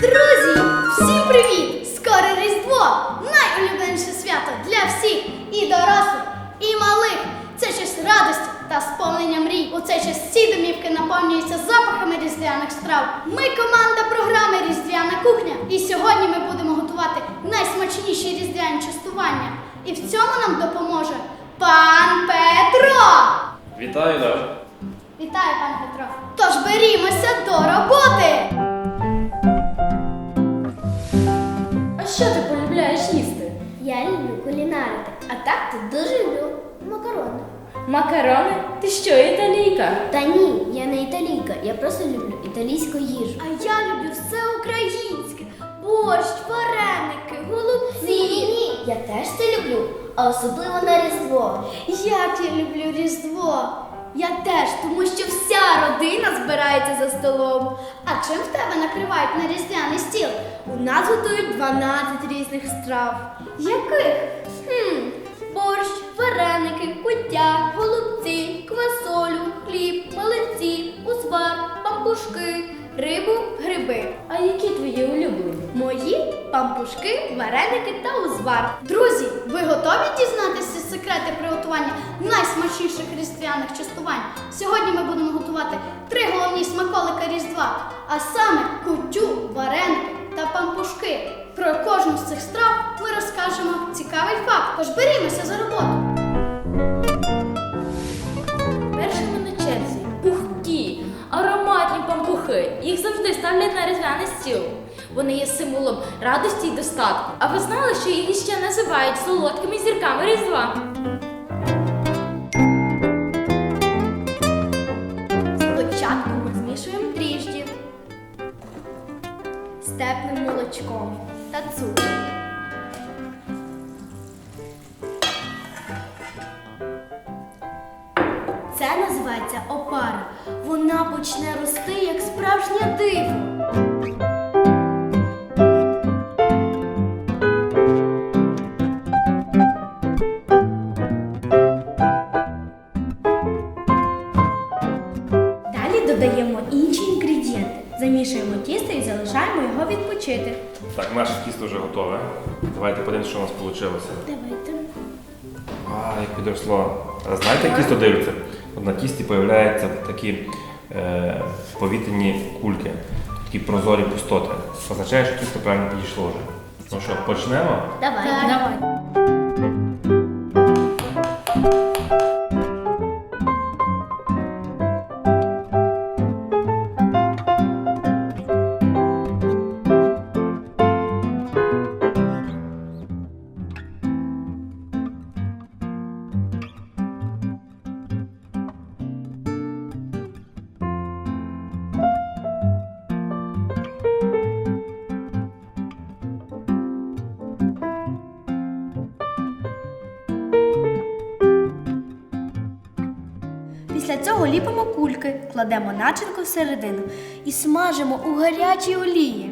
Друзі, всім привіт! Скоро Різдво! Найулюбленіше свято для всіх і дорослих, і малих. Це час радості та сповнення мрій. У цей час всі домівки наповнюються запахами різдвяних страв. Ми команда програми Різдвяна кухня. І сьогодні ми будемо готувати найсмачніші різдвяні частування. І в цьому нам допоможе пан Петро. Вітаю, Даша. Вітаю, пан Петро. Тож берімося до роботи. А що ти полюбляєш їсти? Я люблю кулінарити, а так то дуже люблю макарони. Макарони? Ти що, італійка? Та ні, я не італійка, я просто люблю італійську їжу. А я люблю все українське: борщ, вареники, голубці. Ні, ні, ні, я теж це люблю, а особливо на Різдво. Як я люблю Різдво. Я теж, тому що вся родина збирається за столом. А чим в тебе накривають на різдвяний стіл? У нас готують 12 різних страв. Яких? Хм, борщ, вареники, куття, голубці, квасолю, хліб, малинці, узвар, пампушки, рибу, гриби. А які твої улюблені? Мої пампушки, вареники та узвар. Друзі, ви готові дізнатися секрети приготування найсмачніших різдвяних частувань? Сьогодні ми будемо готувати три головні смаколика Різдва, а саме кутю, вареники та пампушки. Про кожну з цих страв ми розкажемо цікавий факт. Тож берімося за роботу. Їх завжди ставлять на різдвяний стіл. Вони є символом радості і достатку. А ви знали, що їх іще називають солодкими зірками Різдва? Спочатку ми змішуємо дріжджі з теплим молочком та цукром. Це називається опара. Вона почне рости як справжнє диво. Далі додаємо інші інгредієнти. Замішуємо тісто і залишаємо його відпочити. Так, наше тісто вже готове. Давайте подивимося, що у нас вийшло. Давайте. А, як підросло. А знаєте, як тісто дивиться? От на тісті з'являються такі повітряні кульки, такі прозорі пустоти. Означає, що тісто правильно підійшло вже. Ну що, почнемо? Давай. Давай. Цього ліпимо кульки, кладемо начинку всередину і смажимо у гарячій олії.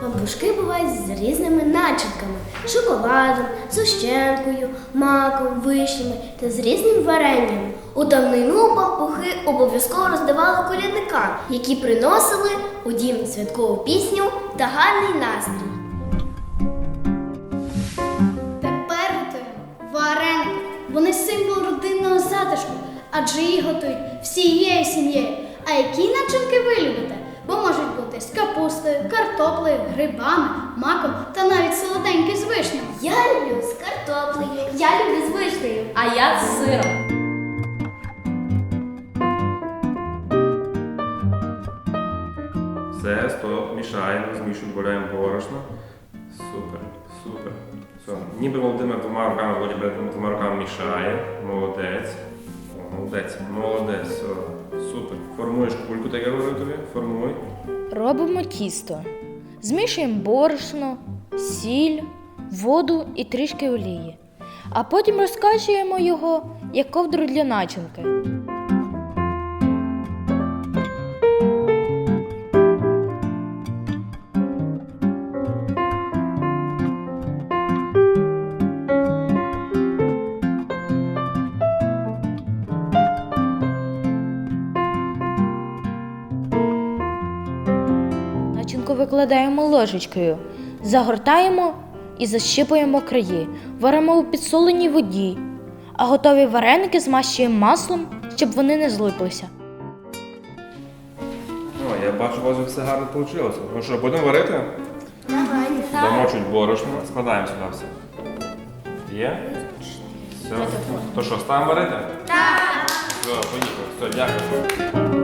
Пампушки бувають з різними начинками: шоколадом, зущенкою, маком, вишнями та з різним варенням. У давнину пампухи обов'язково роздавали колядникам, які приносили у дім святкову пісню та гарний настрій. Вони символ родинного затишку, адже їх готують всією сім'єю. А які начинки ви любите? Бо можуть бути з капустою, картоплею, грибами, маком та навіть солоденькі з вишнями. Я люблю з картоплею. Я люблю з вишнею. А я з сиром. Все, стоп, мішаємо, змішуємо, додаємо борошно. Супер, супер. Все. Ніби Володимир двома руками, Володимир двома руками мішає. Молодець. Молодець, молодець. Супер. Формуєш кульку, так я говорю тобі. Формуй. Робимо тісто. Змішуємо борошно, сіль, воду і трішки олії. А потім розкачуємо його як ковдру для начинки. Викладаємо ложечкою, загортаємо і защипуємо краї, варимо у підсоленій воді, а готові вареники змащуємо маслом, щоб вони не злиплися. О, я бачу, у вас все гарно вийшло. Ну що, будемо варити? Давай. Дамо чуть борошно, складаємо сюди все. Є? Все. То що, ставимо варити? Так. Все, поїхали. Все, дякую.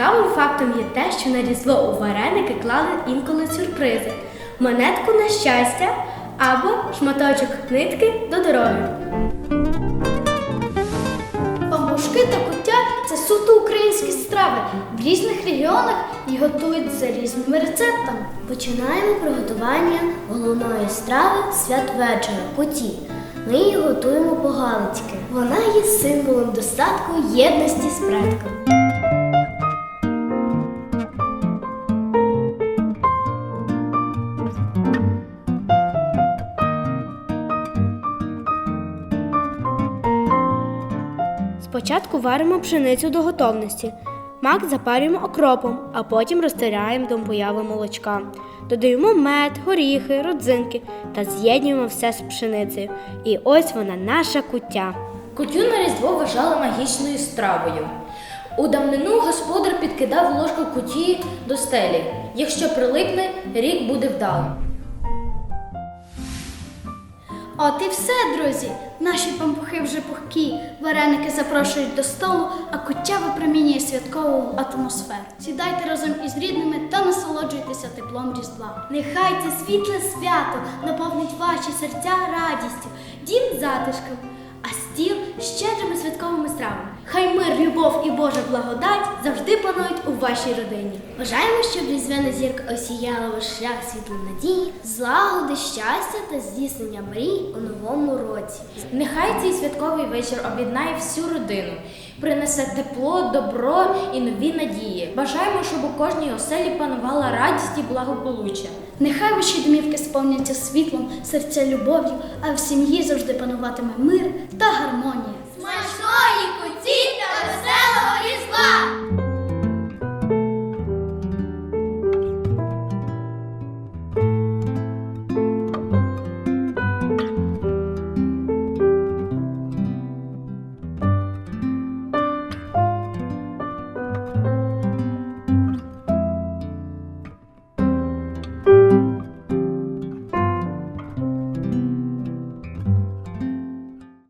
Цікавим фактом є те, що на різдво у вареники клали інколи сюрпризи: монетку на щастя або шматочок нитки до дороги. Пампушки та куття це суто українські страви. В різних регіонах їх готують за різними рецептами. Починаємо приготування головної страви святвечора куті. Ми її готуємо по-галицьки. Вона є символом достатку єдності з предками. Спочатку варимо пшеницю до готовності. Мак запарюємо окропом, а потім розтираємо до появи молочка. Додаємо мед, горіхи, родзинки та з'єднуємо все з пшеницею. І ось вона наша куття. Кутю на різдво вважали магічною стравою. У давнину господар підкидав ложку куті до стелі. Якщо прилипне, рік буде вдалим. От і все, друзі. Наші пампухи вже пухкі, вареники запрошують до столу, а куття випромінює святкову атмосферу. Сідайте разом із рідними та насолоджуйтеся теплом Різдва. Нехай це світле свято наповнить ваші серця радістю, дім затишком, а стіл щедрими святковими стравами. Хай мир, любов і Божа благодать завжди панують у вашій родині. Бажаємо, щоб різдвяна зірка осіяла ваш шлях світлом надії, злагоди, щастя та здійснення мрій у новому році. Нехай цей святковий вечір об'єднає всю родину, принесе тепло, добро і нові надії. Бажаємо, щоб у кожній оселі панувала радість і благополуччя. Нехай ваші домівки сповняться світлом, серця любов'ю, а в сім'ї завжди пануватиме мир та гармонія.